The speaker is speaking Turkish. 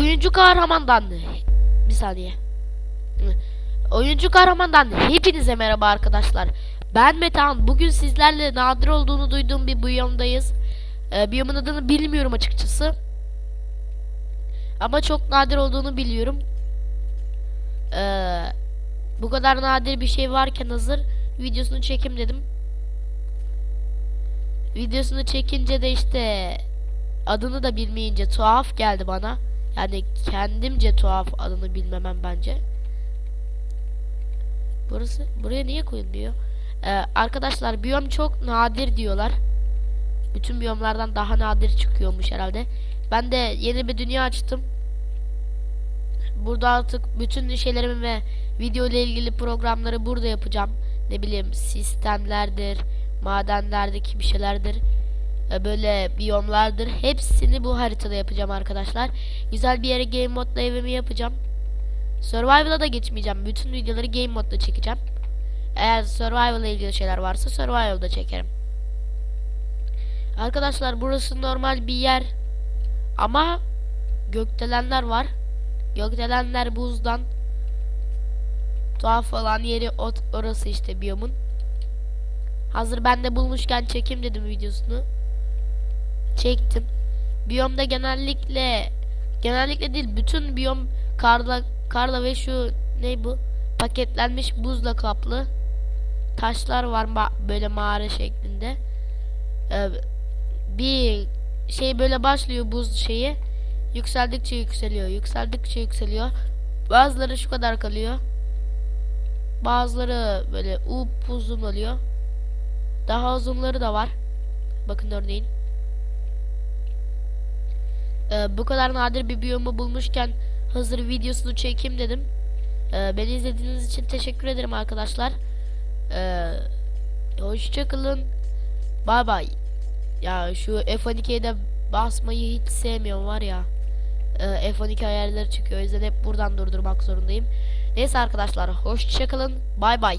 oyuncu kahramandan bir saniye. Oyuncu kahramandan hepinize merhaba arkadaşlar. Ben Metehan. Bugün sizlerle nadir olduğunu duyduğum bir biyomdayız. Ee, biyomun adını bilmiyorum açıkçası. Ama çok nadir olduğunu biliyorum. Ee, bu kadar nadir bir şey varken hazır videosunu çekim dedim. Videosunu çekince de işte adını da bilmeyince tuhaf geldi bana. Yani kendimce tuhaf adını bilmemem bence. Burası buraya niye koyulmuyor? Ee, arkadaşlar biyom çok nadir diyorlar. Bütün biyomlardan daha nadir çıkıyormuş herhalde. Ben de yeni bir dünya açtım. Burada artık bütün şeylerimi ve video ile ilgili programları burada yapacağım. Ne bileyim sistemlerdir, madenlerdeki bir şeylerdir. E, Böyle biyomlardır. Hepsini bu haritada yapacağım arkadaşlar. Güzel bir yere game modda evimi yapacağım. Survival'a da geçmeyeceğim. Bütün videoları game modda çekeceğim. Eğer survival ile ilgili şeyler varsa survival'da çekerim. Arkadaşlar burası normal bir yer. Ama gökdelenler var. Gökdelenler buzdan. Tuhaf olan yeri orası işte biyomun. Hazır ben de bulmuşken çekeyim dedim videosunu. Çektim. Biyomda genellikle genellikle değil bütün biyom karla karla ve şu ne bu? Paketlenmiş buzla kaplı taşlar var ma- böyle mağara şeklinde. Ee, bir şey böyle başlıyor buz şeyi yükseldikçe yükseliyor yükseldikçe yükseliyor. Bazıları şu kadar kalıyor. Bazıları böyle uzun oluyor. Daha uzunları da var. Bakın örneğin Ee, bu kadar nadir bir biyomu bulmuşken hazır videosunu çekeyim dedim Ee, beni izlediğiniz için teşekkür ederim arkadaşlar ee, hoşçakalın bay bay ya şu F12'ye de basmayı hiç sevmiyorum var ya. Ee, F12 ayarları çıkıyor. O yüzden hep buradan durdurmak zorundayım. Neyse arkadaşlar hoşçakalın. Bay bay.